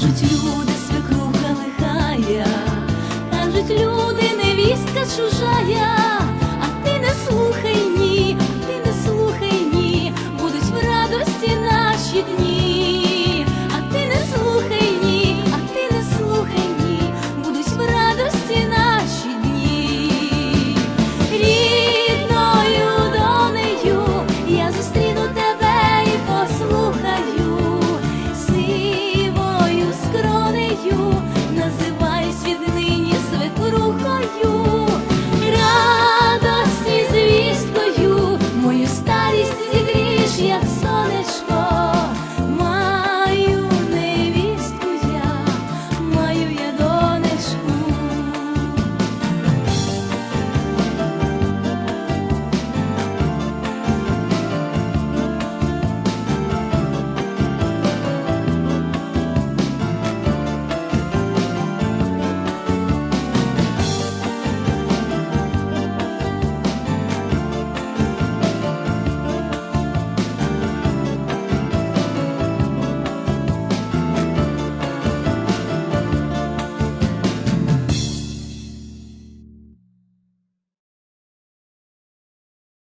кажуть люди, свекруха лихая, кажуть люди, невістка чужая, а ти не слухай ні, ти не слухай ні, будуть в радості наші дні.